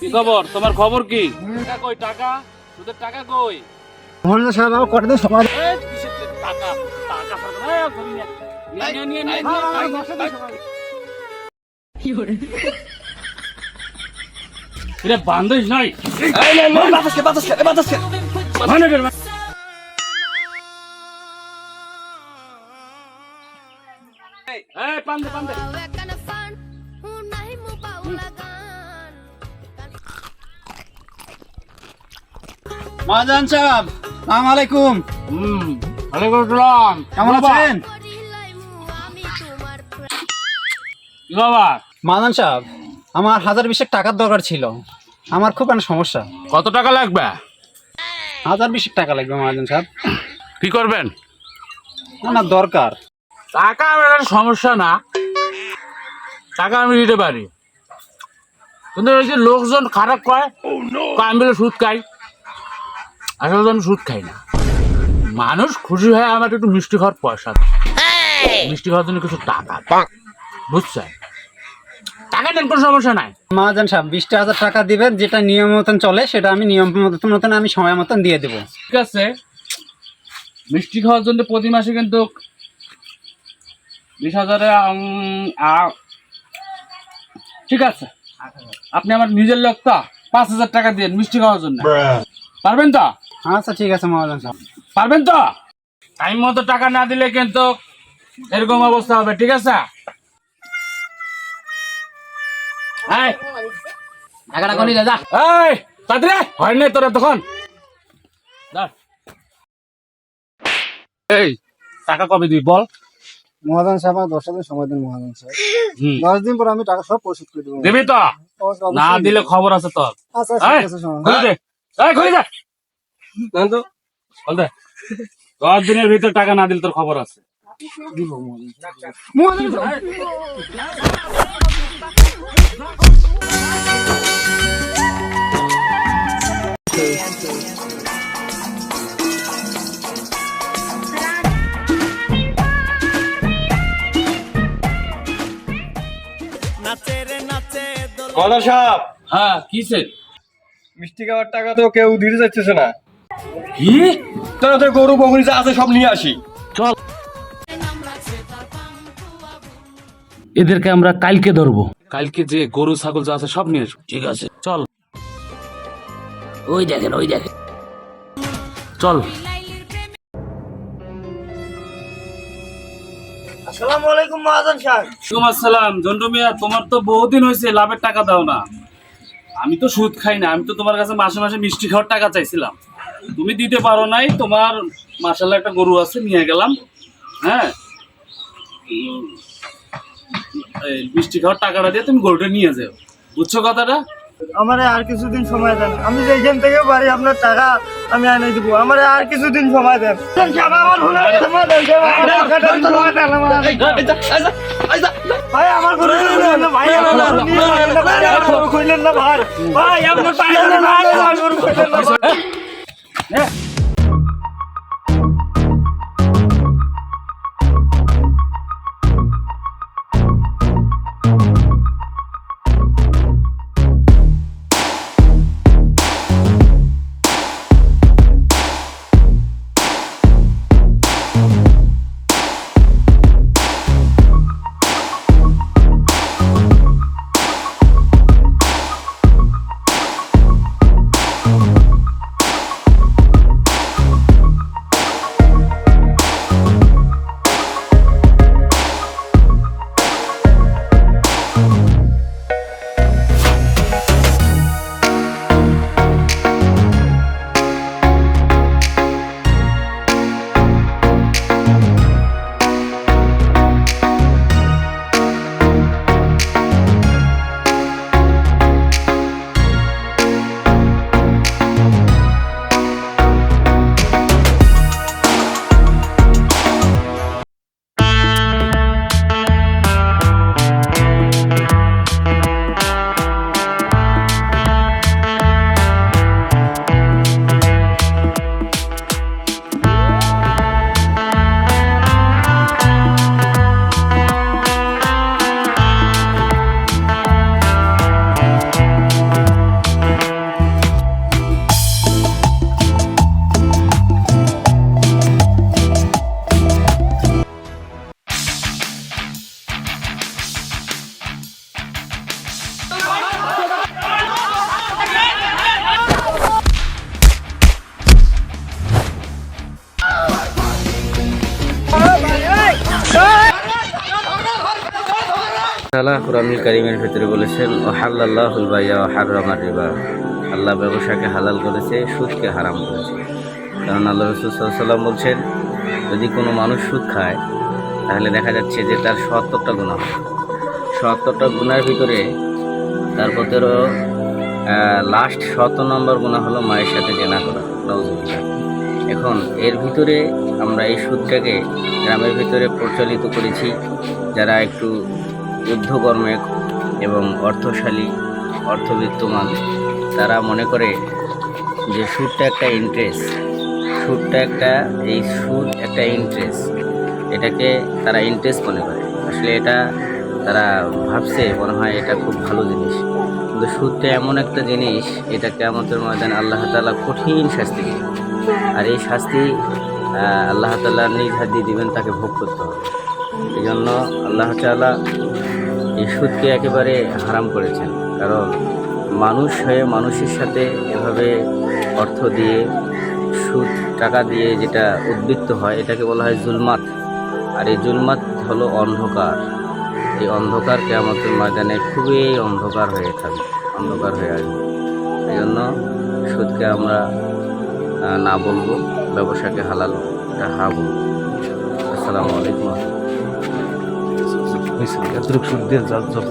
কি খবর? তোমার খবর কি? টাকা কই টাকা? তোদের টাকা কই? মহারাজা সাহেব আমার কটা দিন সময় টাকা? টাকা। নিয়ে, নিয়ে, নাই? এই, পান দে, মহাজন সাহেব সালাম আলাইকুম। হুম, ওয়ালাইকুম আসসালাম। কেমন আছেন? কি বাবা মহাজন সাহেব আমার হাজার বিশেক টাকার দরকার ছিল। আমার খুব একটা সমস্যা। কত টাকা লাগবে? হাজার বিশেক টাকা লাগবে মহাজন সাহেব। কি করবেন? আমার দরকার। টাকা আমার একটা সমস্যা না। টাকা আমি দিতে পারি। কিন্তু ওই যে লোকজন খারাপ কয় আমি বলে সুদ খাই আসলে তো আমি সুদ খাই না। মানুষ খুশি হয় আমার একটু মিষ্টি খাওয়ার পয়সা মিষ্টি খাওয়ার জন্য কিছু টাকা দেয়। বুঝছেন? টাকা দেন কোনো সমস্যা নাই। মহাজন সাহেব বিশটা হাজার টাকা দিবেন যেটা নিয়ম মতন চলে সেটা আমি নিয়ম মতন মতন আমি সময় মতন দিয়ে দেবো। ঠিক আছে। মিষ্টি খাওয়ার জন্য প্রতি মাসে কিন্তু বিশ হাজারে ঠিক আছে। আপনি আমার নিজের লোক তো পাঁচ হাজার টাকা দিয়ে মিষ্টি খাওয়ার জন্য। পারবেন তো? আচ্ছা ঠিক আছে মহাজন সাহেব। পারবেন তো? টাইম মতো টাকা না দিলে কিন্তু এরকম অবস্থা হবে ঠিক আছে? এই, টাকাটা কোনি যা। এই তাড়াতাড়ি হয় নাই তোরা তখন? এই টাকা কবে দিবি বল? মহাজন সাহেব আমার দশ দিন সময় দিন মহাজন সাহেব। দশ দিন পর আমি টাকা সব পরিশোধ করে দেবো। দিবি তো? না দিলে খবর আছে তোর। আচ্ছা দে। দে। দেন তো দশ দিনের ভিতর টাকা না দিলে তোর খবর আছে। মহাজন সাহেব হ্যাঁ কিসে মিষ্টি খাওয়ার টাকা তো কেউ দিতে চাইতেছে না। কি? গরু বগুড়ি যা আছে সব নিয়ে আসি। চল। এদেরকে আমরা কালকে ধরবো। কালকে যে গরু ছাগল যা আছে সব নিয়ে আসব। ঠিক আছে চল। ওই দেখেন ওই দেখেন। চল। আসসালামু আলাইকুম মহাজন সাহেব। ওয়ালাইকুম আসসালাম। জন্টু মিয়া তোমার তো বহুদিন হয়েছে লাভের টাকা দাও না। আমি তো সুদ খাই না আমি তো তোমার কাছে মাসে মাসে মিষ্টি খাওয়ার টাকা চাইছিলাম। তুমি দিতে পারো নাই তোমার মাসাল্লাহ একটা গরু আছে নিয়ে গেলাম হ্যাঁ মিষ্টি খাওয়ার টাকাটা দিয়ে তুমি গরুটা নিয়ে যাও বুঝছ কথাটা আমার আর কিছুদিন সময় দেন আমি যেখান থেকে পারি আপনার টাকা আমি এনে দিব আমার আর কিছুদিন সময় দেন হয়ে। ভাই আমার। ভাই, আপনার Yeah. তাআলা কোরআনুল কারীমের ভিতরে বলেছেন ও হাল্লাল্লাহুল বাইয়া ও হাররামার রিবা। আল্লাহ ব্যবসাকে হালাল করেছে, সুদকে হারাম করেছে। কারণ আল্লাহ রসুল সাল্লাম বলছেন, যদি কোনো মানুষ সুদ খায়, তাহলে দেখা যাচ্ছে যে তার সত্তরটা গুণা হয়। সত্তরটা গুণার ভিতরে তার ভিতরে লাস্ট শত নম্বর গুণা হলো মায়ের সাথে জেনা করা। এখন এর ভিতরে আমরা এই সুদটাকে গ্রামের ভিতরে প্রচলিত করেছি, যারা একটু যুদ্ধকর্মে এবং অর্থশালী অর্থবিত্তমান তারা মনে করে যে সুদটা একটা ইন্টারেস্ট সুদটা একটা, এই সুদ একটা ইন্টারেস্ট এটাকে তারা ইন্টারেস্ট মনে করে। আসলে এটা তারা ভাবছে, মনে হয় এটা খুব ভালো জিনিস। কিন্তু সুদটা এমন একটা জিনিস, এটা কেমতের ময়দানে আল্লাহ তাআলা কঠিন শাস্তি আর এই শাস্তি আল্লাহ তাআলা নিজ হাত দিয়ে দিবেন, তাকে ভোগ করতে হবে। এই জন্য আল্লাহ তাআলা এই সুদকে একেবারে হারাম করেছেন। কারণ মানুষ হয়ে মানুষের সাথে এভাবে অর্থ দিয়ে, সুদ, টাকা দিয়ে যেটা উদ্বৃত্ত হয়, এটাকে বলা হয় জুলমাত। আর এই জুলমাত হলো অন্ধকার। এই অন্ধকার কেয়ামতের ময়দানে খুবই অন্ধকার হয়ে থাকবে, অন্ধকার হয়ে আসবে। এই জন্য সুদকে আমরা না বলব, ব্যবসাকে হালাল, এটা হা বলব। আসসালামু আলাইকুম। হয়েছে এতটুকু সুদ দিয়ে যা যত